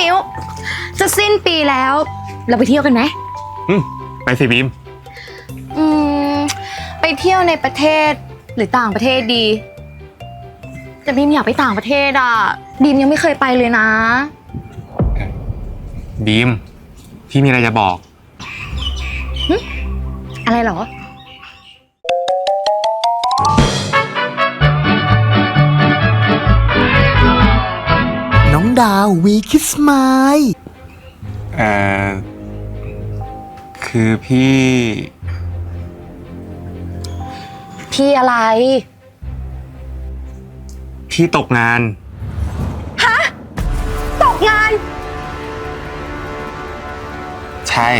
มิว จะสิ้นปีแล้ว เราไปเที่ยวกันไหมอืมไปสิบีม อืม ไปเที่ยวในประเทศหรือต่างประเทศดี แต่บีมอยากไปต่างประเทศอะบีมยังไม่เคยไปเลยนะ บีม พี่มีอะไรจะบอก อะไรเหรอ ดาววีคิสมายเอ่อ คือพี่ พี่อะไร พี่ตกงานตกงาน ใช่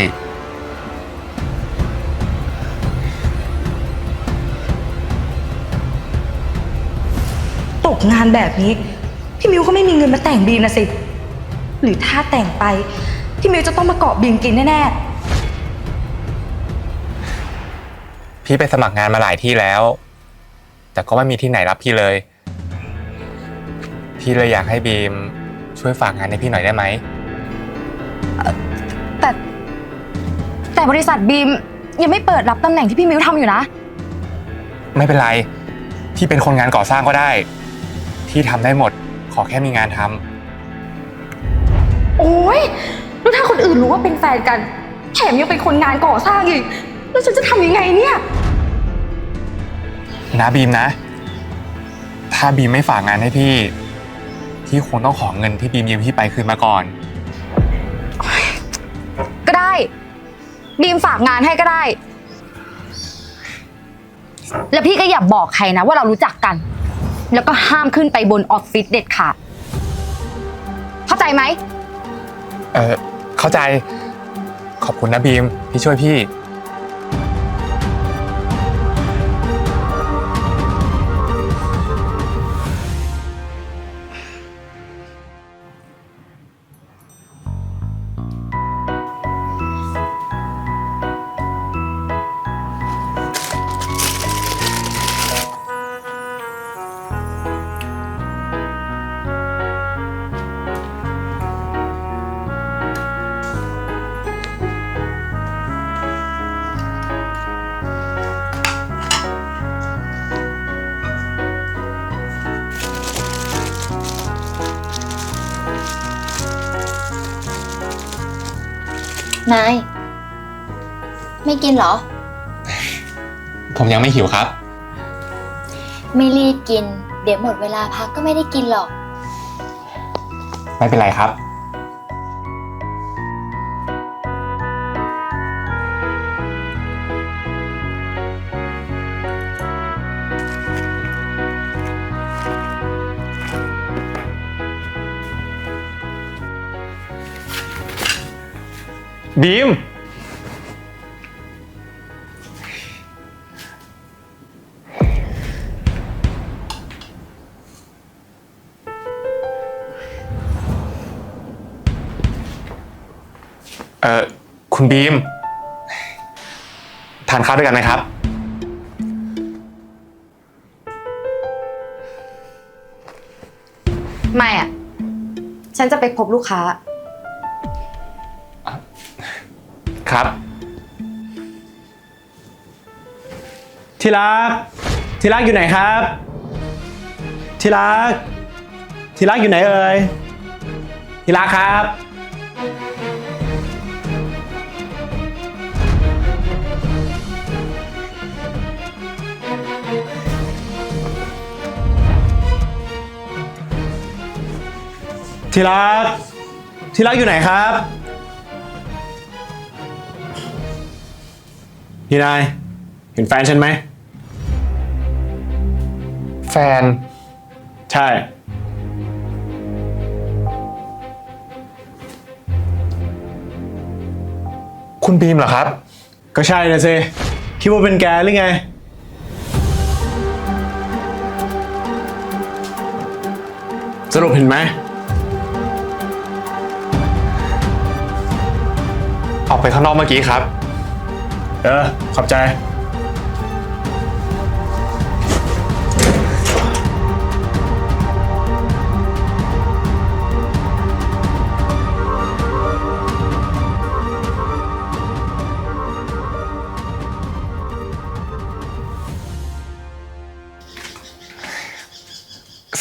ตกงานแบบนี้ พี่มิวก็ไม่มีเงินมาแต่งบีมนะสิ หรือถ้าแต่งไป พี่มิวจะต้องมาเกาะบีมกินแน่พี่ไปสมัครงานมาหลายที่แล้ว แต่ก็ไม่มีที่ไหนรับพี่เลย พี่เลยอยากให้บีมช่วยฝากงานให้พี่หน่อยได้ไหมแต่ แต่บริษัทบีมยังไม่เปิดรับตำแหน่งที่พี่มิวทำอยู่นะ ไม่เป็นไร พี่เป็นคนงานก่อสร้างก็ได้ พี่ทำได้หมดข อแค่มีงานทำๆโอ้ยแล้วถ้าคนอื่นรู้ว่าเป็นแฟนกัน แถมยังเป็นคนงานก่อสร้างอีก แล้วฉันจะทำยังไงเนี่ย นะบีมนะ ถ้าบีมไม่ฝากงานให้พี่ พี่คงต้องขอเงินที่บีมยืมพี่ไปคืนมาก่อน ก็ได้ บีมฝากงานให้ก็ได้ แล้วพี่ก็อย่าบอกใครนะว่าเรารู้จักกัน แล้วก็ห้ามขึ้นไปบนออฟฟิศเด็ดขาดเข้าใจไหม เออเข้าใจ ขอบคุณนะบีมที่ช่วยพี่ นาย ไม่กินเหรอ ผมยังไม่หิวครับ ไม่รีบกิน เดี๋ยวหมดเวลาพักก็ไม่ได้กินหรอก ไม่เป็นไรครับ บีม เอ่อ คุณบีม ทานข้าวด้วยกันไหมครับ ไม่อะฉันจะไปพบลูกค้า ครับ ที่รัก ที่รักอยู่ไหนครับ ที่รัก ที่รักอยู่ไหนเอ่ย ที่รักครับ ที่รัก ที่รักอยู่ไหนครับ พี่นาย เห็นแฟนฉันไหม แฟน ใช่ คุณบีมเหรอครับ ก็ใช่นะสิคิดว่าเป็นแกหรือไง สรุปเห็นไหม ออกไปข้างนอกเมื่อกี้ครับ เออ ขอบใจ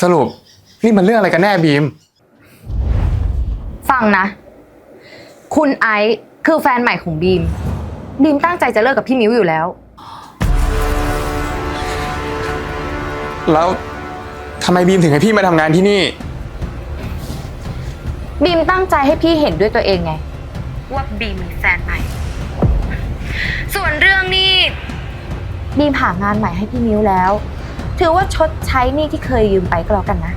สรุปนี่มันเรื่องอะไรกันแน่บีม ฟังนะ คุณไอซ์คือแฟนใหม่ของบีม บีมตั้งใจจะเลิกกับพี่มิวอยู่แล้ว แล้วทำไมบีมถึงให้พี่มาทำงานที่นี่ บีมตั้งใจให้พี่เห็นด้วยตัวเองไง ว่าบีมมีแฟนใหม่ ส่วนเรื่องนี้บีมหางานใหม่ให้พี่มิวแล้ว ถือว่าชดใช้หนี้ที่เคยยืมไปก็แล้วกันนะ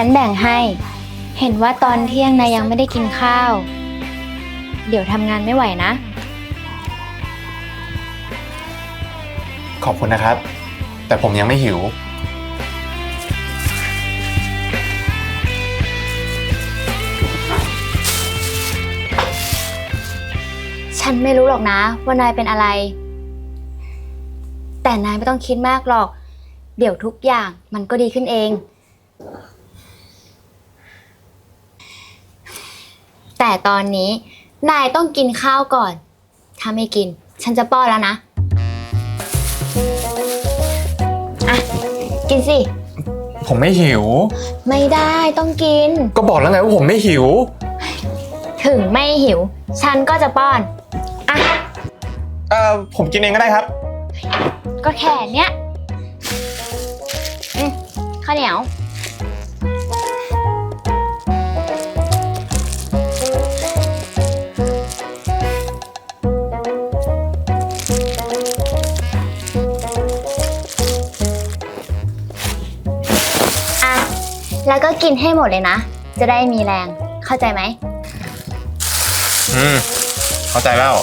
ฉันแบ่งให้ เห็นว่าตอนเที่ยงนายยังไม่ได้กินข้าว เดี๋ยวทำงานไม่ไหวนะ ขอบคุณนะครับ แต่ผมยังไม่หิว ฉันไม่รู้หรอกนะว่านายเป็นอะไร แต่นายไม่ต้องคิดมากหรอก เดี๋ยวทุกอย่างมันก็ดีขึ้นเอง แต่ตอนนี้นายต้องกินข้าวก่อน ถ้าไม่กิน ฉันจะป้อนแล้วนะ อะ กินสิ ผมไม่หิว ไม่ได้ต้องกิน ก็บอกแล้วไงว่าผมไม่หิว ถึงไม่หิว ฉันก็จะป้อน อะ เอ่อผมกินเองก็ได้ครับ ก็แค่เนี้ยอืมข้าวเหนียว แล้วก็กินให้หมดเลยนะ จะได้มีแรง เข้าใจไหม อืม เข้าใจแล้ว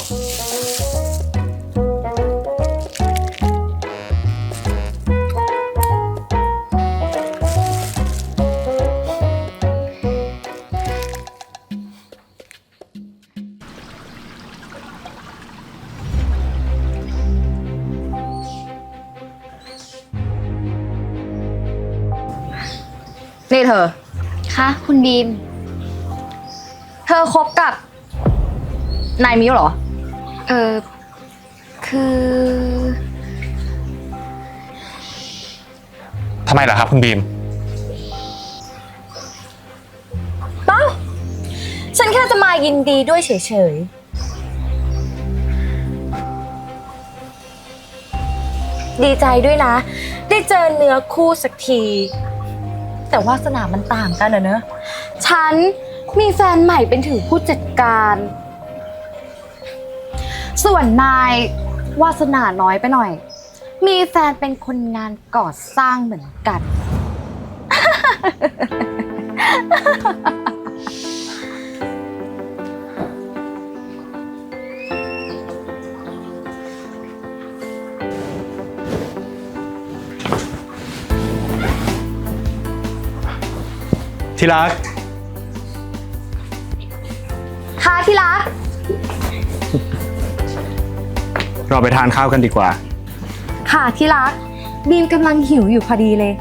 นี่เธอ คะคุณบีม เธอคบกับ นายมิวเหรอ เออคือ ทำไมเหรอครับคุณบีม เป้าฉันแค่จะมายินดีด้วยเฉยๆ ดีใจด้วยนะ ได้เจอเนื้อคู่สักที แต่วาสนามันต่างกันอะเนอะฉันมีแฟนใหม่เป็นถึงผู้จัดการ ส่วนนายวาสนาน้อยไปหน่อย มีแฟนเป็นคนงานก่อสร้างเหมือนกัน ที่รัก ค่ะที่รัก เราไปทานข้าวกันดีกว่า ค่ะที่รักบีมกำลังหิวอยู่พอดีเลย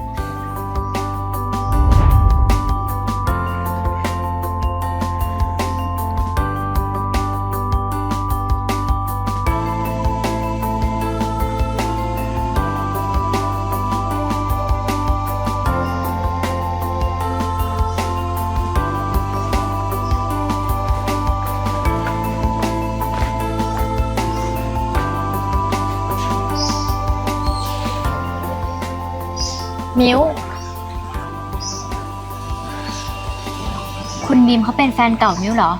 แฟนเก่ามิวเหรอ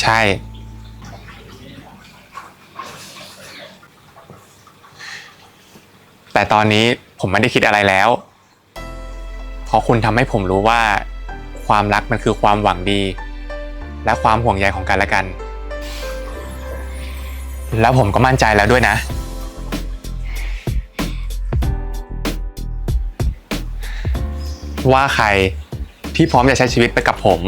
ใช่ แต่ตอนนี้ผมไม่ได้คิดอะไรแล้ว เพราะคุณทำให้ผมรู้ว่า ความรักมันคือความหวังดี และความห่วงใยของกันและกัน แล้วผมก็มั่นใจแล้วด้วยนะ ว่าใคร ที่พร้อมจะใช้ชีวิตไปกับผม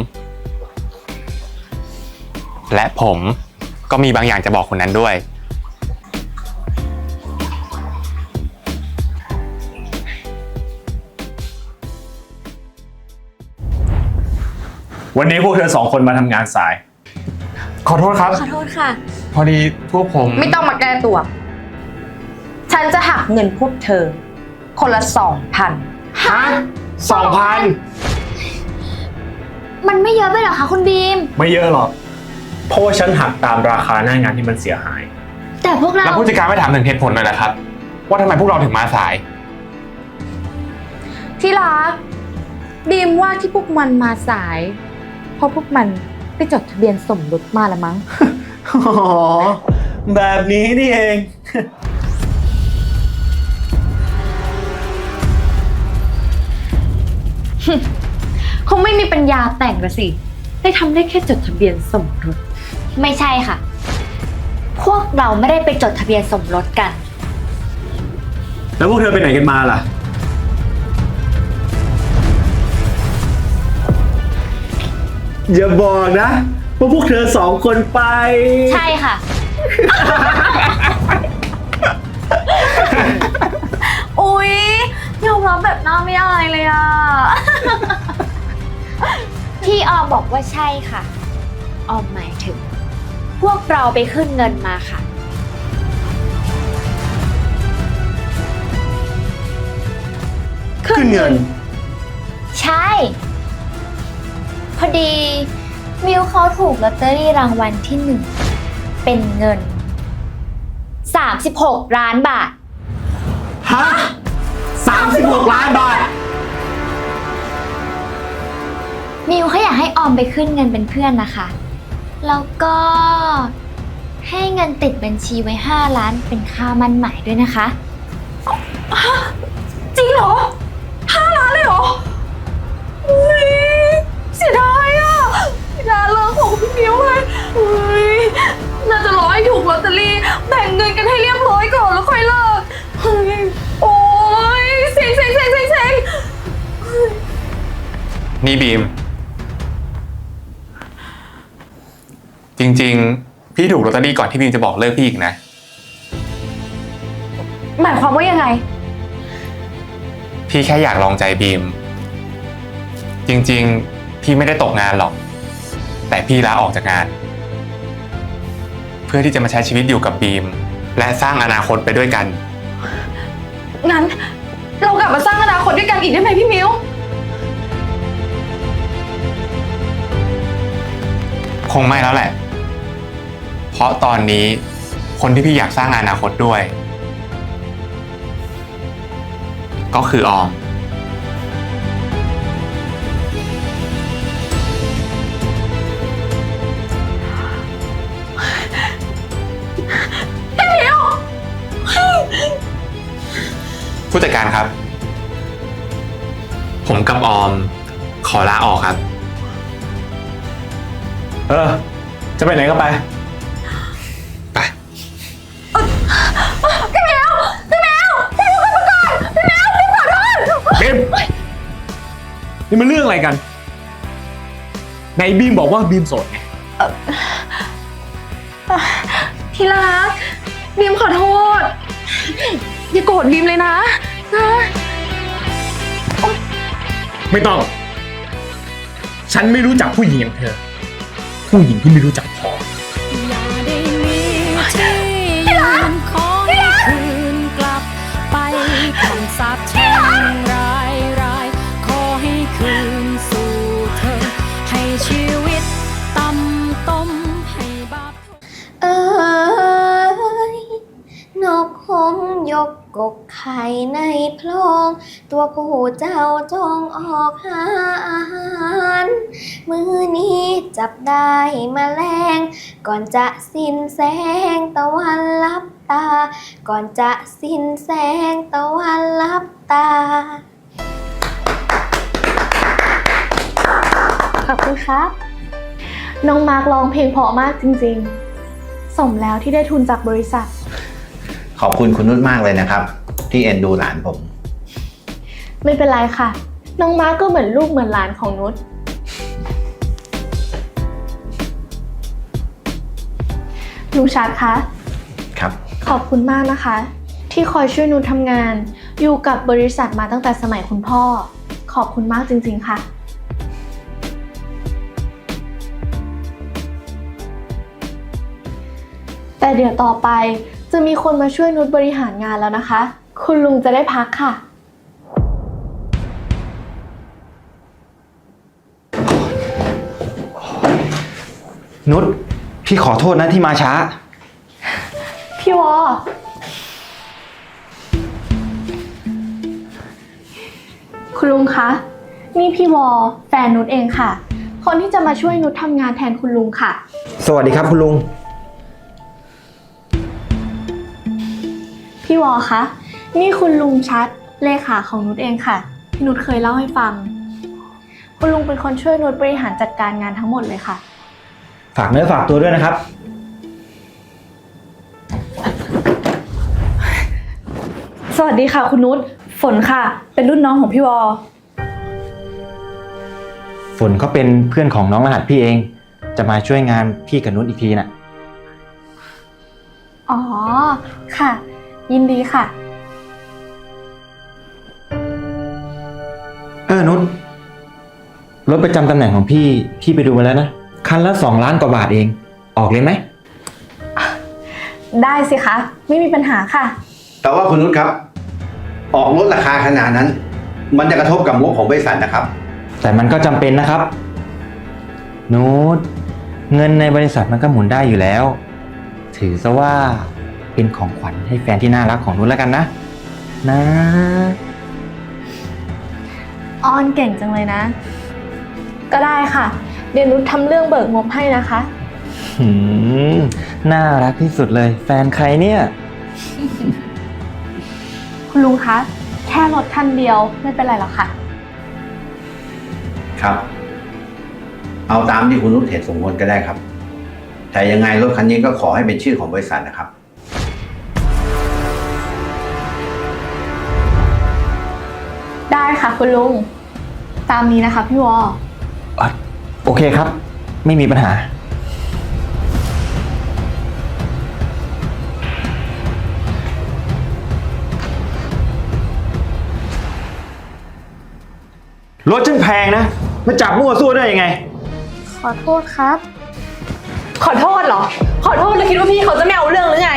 และผมก็มีบางอย่างจะบอกคนนั้นด้วย วันนี้พวกเธอสองคนมาทำงานสาย ขอโทษครับ ขอโทษค่ะ พอดีพวกผม ไม่ต้องมาแก้ตัว ฉันจะหักเงินพวกเธอ คนละสองพัน ฮะสองพัน มันไม่เยอะไปเหรอคะคุณบีม ไม่เยอะหรอก เพราะว่าฉันหักตามราคาหน้างานที่มันเสียหาย แต่พวกเรา แล้วผู้จัดการไม่ถามถึงเหตุผลเลยเหรอครับ ว่าทำไมพวกเราถึงมาสาย ที่รักบีมว่าที่พวกมันมาสาย เพราะพวกมันไปจดทะเบียนสมรสมาละมั้ง อ๋อ แบบนี้นี่เอง คงไม่มีปัญญาแต่งละสิ ได้ทำได้แค่จดทะเบียนสมรส ไม่ใช่ค่ะ พวกเราไม่ได้ไปจดทะเบียนสมรสกัน แล้วพวกเธอไปไหนกันมาล่ะ อย่าบอกนะว่าพวกเธอสองคนไป ใช่ค่ะ อุ๊ยยอมรับแบบหน้าไม่อายเลยอะ ที่ออมบอกว่าใช่ค่ะ ออมหมายถึง พวกเราไปขึ้นเงินมาค่ะ ขึ้นเงิน ใช่ พอดี มิวเขาถูกลอตเตอรี่รางวัลที่หนึ่ง เป็นเงิน 36 ล้านบาท ฮะสามสิบหกล้านบาท มิวเขาอยากให้ออมไปขึ้นเงินเป็นเพื่อนนะคะ แล้วก็ให้เงินติดบัญชีไว้ 5 ล้านเป็นค่ามันหมายด้วยนะคะจริงเหรอห้าล้านเลยเหรออุ๊ยเสียดายอะงานเลิกของพี่มิวเลยอุ๊ยน่าจะรอให้ถูกลอตเตอรี่แบ่งเงินกันให้เรียบร้อยก่อนแล้วค่อยเลิกเฮ้ยโอ๊ยเซ็งเซ็งเซ็งเซ็งเซ็ง นี่บีม ริง ๆ พี่ถูกลอตเตอรี่ก่อนที่บีมจะบอกเลิกพี่อีกนะ หมายความว่ายังไง พี่แค่อยากลองใจบีม จริงๆ พี่ไม่ได้ตกงานหรอก แต่พี่ลาออกจากงาน เพื่อที่จะมาใช้ชีวิตอยู่กับบีม และสร้างอนาคตไปด้วยกัน งั้น เรากลับมาสร้างอนาคตด้วยกันอีกได้ไหมพี่มิว คงไม่แล้วแหละ เพราะตอนนี้คนที่พี่อยากสร้างอนาคตด้วย ก็คือออมผู้จัดการครับ ผมกับออม ขอลาออกครับ เออ จะไปไหนก็ไปไป นี่มันเรื่องอะไรกันไหนบีมบอกว่าบีมโสดไงที่รักบีมขอโทษ อย่าโกรธบีมเลยนะนะไม่ต้อง ฉันไม่รู้จักผู้หญิงอย่างเธอ ผู้หญิงที่ไม่รู้จักพอ ตัวผู้เจ้าจงออกหาอาหาร มือนี้จับได้มแมลง ก่อนจะสิ้นแสงตะวันลับตา ก่อนจะสิ้นแสงตะวันลับตา ขอบคุณครับ น้องมาร์กร้องเพลงเพราะมากจริงๆ สมแล้วที่ได้ทุนจากบริษัท ขอบคุณคุณนุ่นมากเลยนะครับ ที่เอ็นดูหลานผม ไม่เป็นไรค่ะ น้องมาร์กก็เหมือนลูกเหมือนหลานของนุช ลุงชัดคะ ครับ ขอบคุณมากนะคะ ที่คอยช่วยนุชทำงาน อยู่กับบริษัทมาตั้งแต่สมัยคุณพ่อ ขอบคุณมากจริงๆค่ะ แต่เดี๋ยวต่อไปจะมีคนมาช่วยนุชบริหารงานแล้วนะคะ คุณลุงจะได้พักค่ะ นุชพี่ขอโทษนะที่มาช้า พี่วอ คุณลุงคะ นี่พี่วอ แฟนนุชเองค่ะ คนที่จะมาช่วยนุชทำงานแทนคุณลุงค่ะ สวัสดีครับคุณลุง พี่วอคะ นี่คุณลุงชัด เลขาของนุชเองค่ะ ที่นุชเคยเล่าให้ฟัง คุณลุงเป็นคนช่วยนุชบริหารจัดการงานทั้งหมดเลยค่ะ ฝากเนื้อฝากตัวด้วยนะครับ สวัสดีค่ะคุณนุชฝนค่ะ เป็นรุ่นน้องของพี่วอ ฝนก็เป็นเพื่อนของน้องรหัสพี่เอง จะมาช่วยงานพี่กับนุชอีกทีน่ะ อ๋อ ค่ะ ยินดีค่ะ เออนุชรถประจำตำแหน่งของพี่ พี่ไปดูมาแล้วนะ คันละสองล้านกว่าบาทเอง ออกเลยไหม ได้สิคะ ไม่มีปัญหาค่ะ แต่ว่าคุณนุชครับ ออกลดราคาขนาดนั้น มันจะกระทบกับงบของบริษัทนะครับ แต่มันก็จำเป็นนะครับนุชเงินในบริษัทมันก็หมุนได้อยู่แล้ว ถือซะว่าเป็นของขวัญให้แฟนที่น่ารักของนุชแล้วกันนะ นะ ออนเก่งจังเลยนะ ก็ได้ค่ะ เดี๋ยวนุชทำเรื่องเบิกงบให้นะคะ หืมน่ารักที่สุดเลย แฟนใครเนี่ย คุณลุงคะ แค่รถคันเดียวไม่เป็นไรหรอกค่ะ ครับ เอาตามที่คุณนุชเห็นสมควรก็ได้ครับ แต่ยังไงรถคันนี้ก็ขอให้เป็นชื่อของบริษัทนะครับ ได้ค่ะคุณลุง ตามนี้นะคะพี่วออะ โอเคครับ ไม่มีปัญหา รถฉันแพงนะ มาจับมั่วซั่วได้ยังไง ขอโทษครับ ขอโทษเหรอ ขอโทษแล้วคิดว่าพี่เขาจะไม่เอาเรื่องหรือไง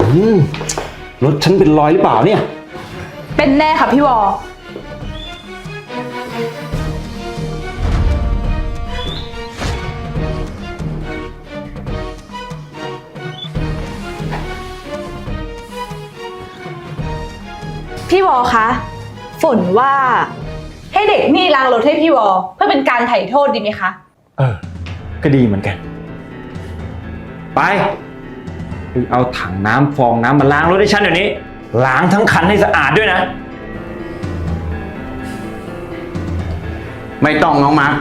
อืมรถฉันเป็นรอยหรือเปล่าเนี่ย เป็นแน่ค่ะพี่วอ พี่วอคะ ฝนว่า ให้เด็กนี่ล้างรถให้พี่วอ เพื่อเป็นการไถ่โทษดีไหมคะ เออ ก็ดีเหมือนกัน ไปไปเอาถังน้ำฟองน้ำมาล้างรถให้ฉันเดี๋ยวนี้ ล้างทั้งคันให้สะอาดด้วยนะ ไม่ต้องน้องมาร์ค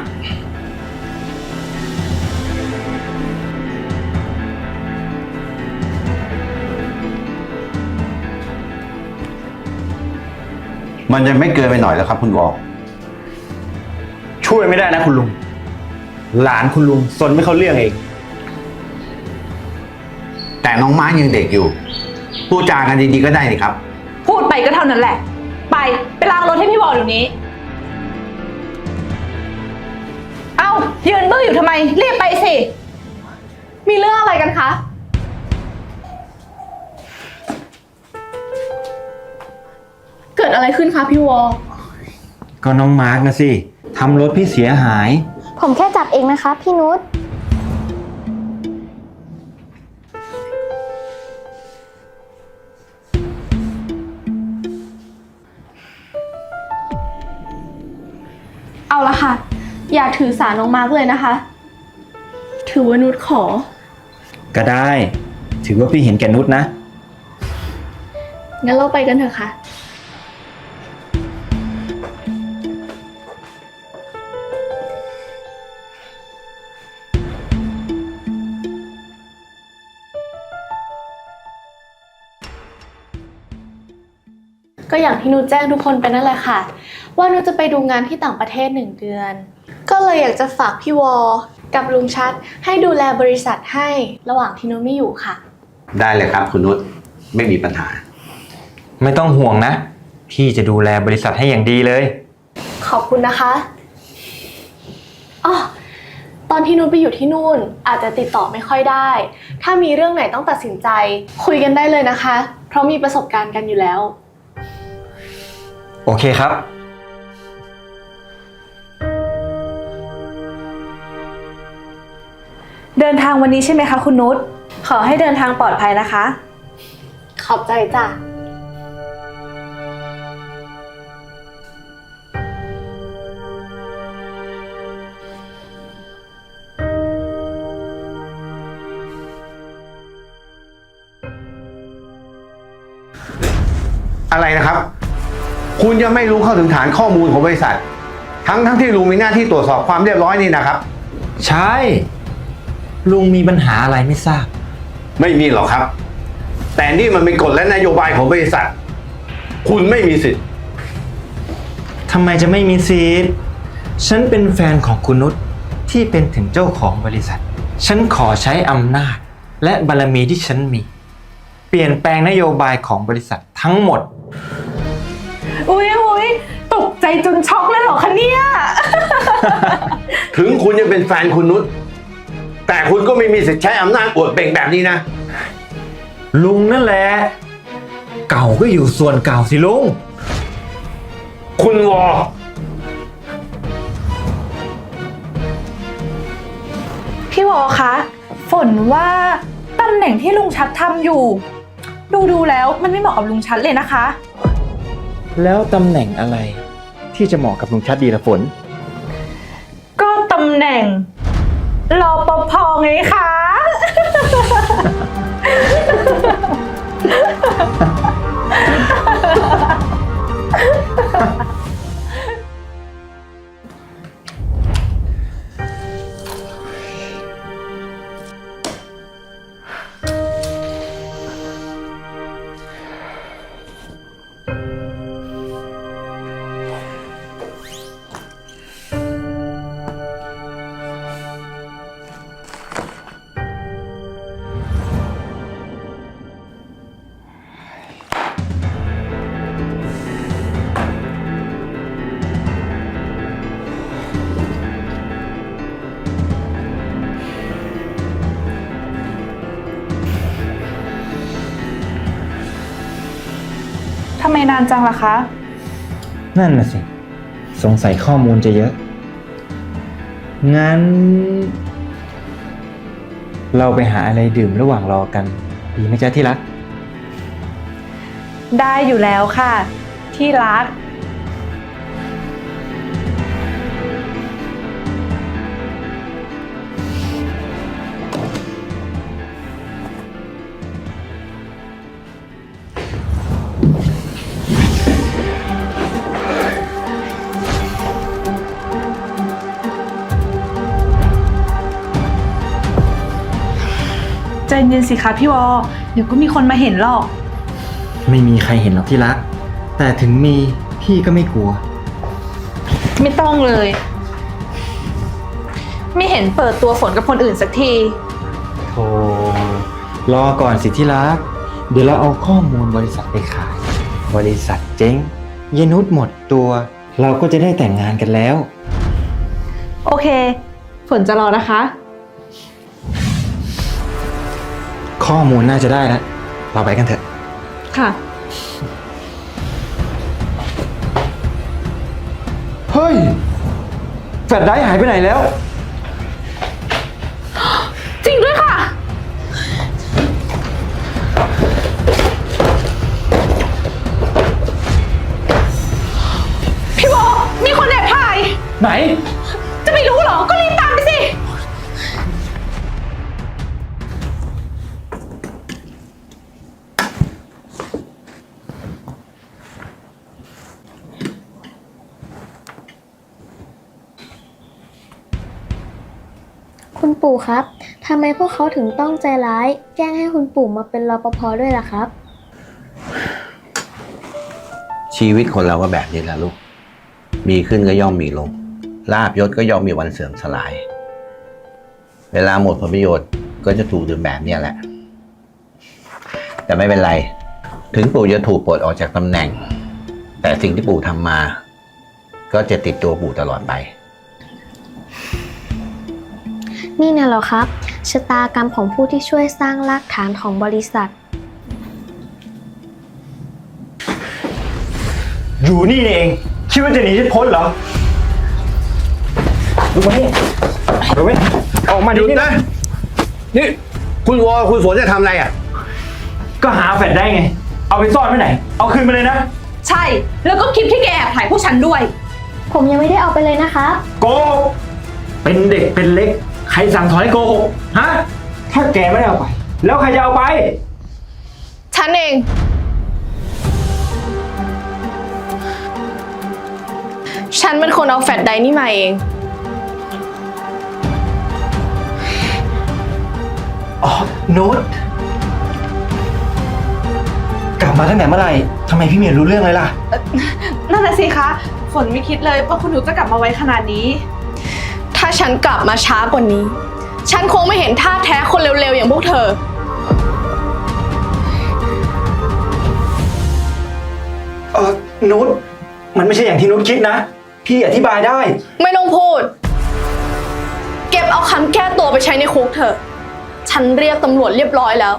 มันจะไม่เกินไปหน่อยแล้วครับ คุณวอช่วยไม่ได้นะคุณลุง หลานคุณลุงซนไม่เข้าเรื่องเอง แต่น้องมาร์คยังเด็กอยู่ พูดจากันดีๆก็ได้นี่ครับ พูดไปก็เท่านั้นแหละ ไปไปล้างรถให้พี่วอเดี๋ยวนี้ เอ้ายืนบื้ออยู่ทำไมรีบไปสิ มีเรื่องอะไรกันคะ เกิดอะไรขึ้นคะพี่วอลก็น้องมาร์กนะสิทำรถพี่เสียหาย ผมแค่จับเองนะคะ พี่นุช เอาละค่ะ อย่าถือสาน้องมาร์กเลยนะคะ ถือว่านุชขอ ก็ได้ ถือว่าพี่เห็นแก่นุชนะ งั้นเราไปกันเถอะค่ะ อย่างที่นุชแจ้งทุกคนไปนั่นแหละค่ะ ว่านุชจะไปดูงานที่ต่างประเทศหนึ่งเดือน ก็เลยอยากจะฝากพี่วอกับลุงชัด ให้ดูแลบริษัทให้ระหว่างที่นุชไม่อยู่ค่ะ ได้เลยครับ คุณนุชไม่มีปัญหา ไม่ต้องห่วงนะ พี่จะดูแลบริษัทให้อย่างดีเลย ขอบคุณนะคะอ๋อตอนที่นุชไปอยู่ที่นู่น อาจจะติดต่อไม่ค่อยได้ ถ้ามีเรื่องไหนต้องตัดสินใจ คุยกันได้เลยนะคะ เพราะมีประสบการณ์กันอยู่แล้ว โอเคครับ เดินทางวันนี้ใช่ไหมคะคุณนุช ขอให้เดินทางปลอดภัยนะคะ ขอบใจจ้ะ อะไรนะครับ คุณยังไม่รู้เข้าถึงฐานข้อมูลของบริษัท ทั้งทั้งที่ลุงมีหน้าที่ตรวจสอบความเรียบร้อยนี่นะครับ ใช่ ลุงมีปัญหาอะไรไม่ทราบ ไม่มีหรอกครับ แต่นี่มันเป็นกฎและนโยบายของบริษัท คุณไม่มีสิทธิ์ ทำไมจะไม่มีสิทธิ์ฉันเป็นแฟนของคุณนุชที่เป็นถึงเจ้าของบริษัท ฉันขอใช้อำนาจ และบารมีที่ฉันมี เปลี่ยนแปลงนโยบายของบริษัททั้งหมด อุ๊ยอุ๊ยตกใจจนช็อกเลยเหรอคะเนี่ย ถึงคุณจะเป็นแฟนคุณนุชแต่คุณก็ไม่มีสิทธิ์ใช้อำนาจอวดเบ่งแบบนี้นะ ลุงนั่นแหละ เก่าก็อยู่ส่วนเก่าสิลุง คุณวอพี่วอคะฝนว่าตำแหน่งที่ลุงชัดทำอยู่ ดูดูๆแล้วมันไม่เหมาะกับลุงชัดเลยนะคะ แล้วตำแหน่งอะไร ที่จะเหมาะกับลุงชัดดีละฝน ก็ตำแหน่งรอปภไงคะ นานจังล่ะคะ นั่นน่ะสิ สงสัยข้อมูลจะเยอะ งั้น เราไปหาอะไรดื่มระหว่างรอกัน ดีไหมจ๊ะที่รัก ได้อยู่แล้วค่ะ ที่รัก ใจเย็นสิคะพี่วอ เดี๋ยวก็มีคนมาเห็นหรอก ไม่มีใครเห็นหรอกที่รัก แต่ถึงมีพี่ก็ไม่กลัว ไม่ต้องเลย ไม่เห็นเปิดตัวฝนกับคนอื่นสักที โธ่รอก่อนสิที่รัก เดี๋ยวเราเอาข้อมูลบริษัทไปขาย บริษัทเจ๊ง เยนุษหมดตัว เราก็จะได้แต่งงานกันแล้ว โอเค ฝนจะรอนะคะ ข้อมูลน่าจะได้แล้วเราไปกันเถอะ ค่ะ เฮ้ย แฟลชไดรฟ์หายไปไหนแล้ว จริงด้วยค่ะ พี่วอมีคนแอบถ่าย ไหน ครับทำไมพวกเขาถึงต้องใจร้าย แกล้งให้คุณปู่มาเป็นรปภด้วยล่ะครับ ชีวิตคนเราก็แบบนี้แหละลูก มีขึ้นก็ย่อมมีลง ลาบยศก็ย่อมมีวันเสื่อมสลาย เวลาหมดผลประโยชน์ก็จะถูกดื่มแบบเนี้ยแหละ แต่ไม่เป็นไร ถึงปู่จะถูกปลดออกจากตำแหน่ง แต่สิ่งที่ปู่ทำมา ก็จะติดตัวปู่ตลอดไป นี่นะเหรอครับ ชะตากรรมของผู้ที่ช่วยสร้างรากฐานของบริษัท อยู่นี่เอง คิดว่าจะหนีฉันพ้นเหรอดูมานี่ดูมาออกมาหดียุดนี่นะ นะ นี่ คุณวอคุณฝนจะทำอะไรอะ ก็หาแฟดได้ไง เอาไปซ่อนไว้ไหน เอาคืนมาเลยนะ ใช่ แล้วก็คลิปที่แกแอบถ่ายพวกฉันด้วย ผมยังไม่ได้เอาไปเลยนะคะโกหกเป็นเด็กเป็นเล็กใค รสั่งสอนให้โกหกฮะ ถ้าแกไม่ได้เอาไป แล้วใครจะเอาไป ฉันเอง ฉันเป็นคนเอาแฟลชไดรฟ์นี่มาเอง อ๋อโน้ตกลับมาตั้งแต่เมื่อไหร่ทำไมพี่เมียรู้เรื่องเลยล่ะ นั่นแหละสิคะ ฝนไม่คิดเลยว่าคุณหนูจะกลับมาไว้ขนาดนี้ ถ้าฉันกลับมาช้ากว่านี้ ฉันคงไม่เห็นท่าแท้คนเร็วๆ อย่างพวกเธอ เออนุชมันไม่ใช่อย่างที่นุชคิดนะ พี่อธิบายได้ ไม่ต้องพูด เก็บเอาคำแก้ตัวไปใช้ในคุกเถอะ ฉันเรียกตำรวจเรียบร้อยแล้ว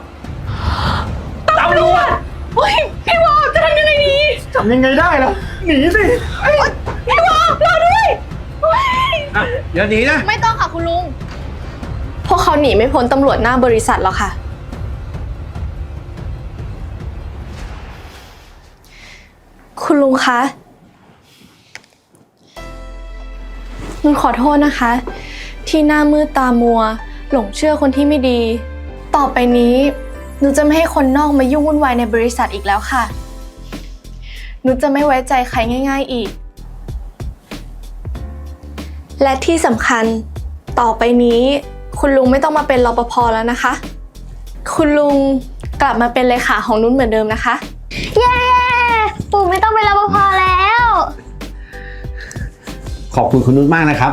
ตำรวจเฮ้ยพี่วอจะทำยังไงดี ทำยังไงได้ล่ะ หนีสิ พี่วอรอด้วยเฮ้ย อะอย่าหนีนะ ไม่ต้องค่ะคุณลุง พวกเขาหนีไม่พ้นตำรวจหน้าบริษัทหรอกค่ะ คุณลุงคะหนูขอโทษนะคะ ที่หน้ามืดตามัว หลงเชื่อคนที่ไม่ดี ต่อไปนี้หนูจะไม่ให้คนนอกมายุ่งวุ่นวายในบริษัทอีกแล้วค่ะหนูจะไม่ไว้ใจใครง่าย ๆ อีก และที่สำคัญต่อไปนี้ คุณลุงไม่ต้องมาเป็นรปภแล้วนะคะ คุณลุงกลับมาเป็นเลขาของนุ่นเหมือนเดิมนะคะ เย้ ปู่ไม่ต้องเป็นรปภแล้ว ขอบคุณคุณนุชมากนะครับ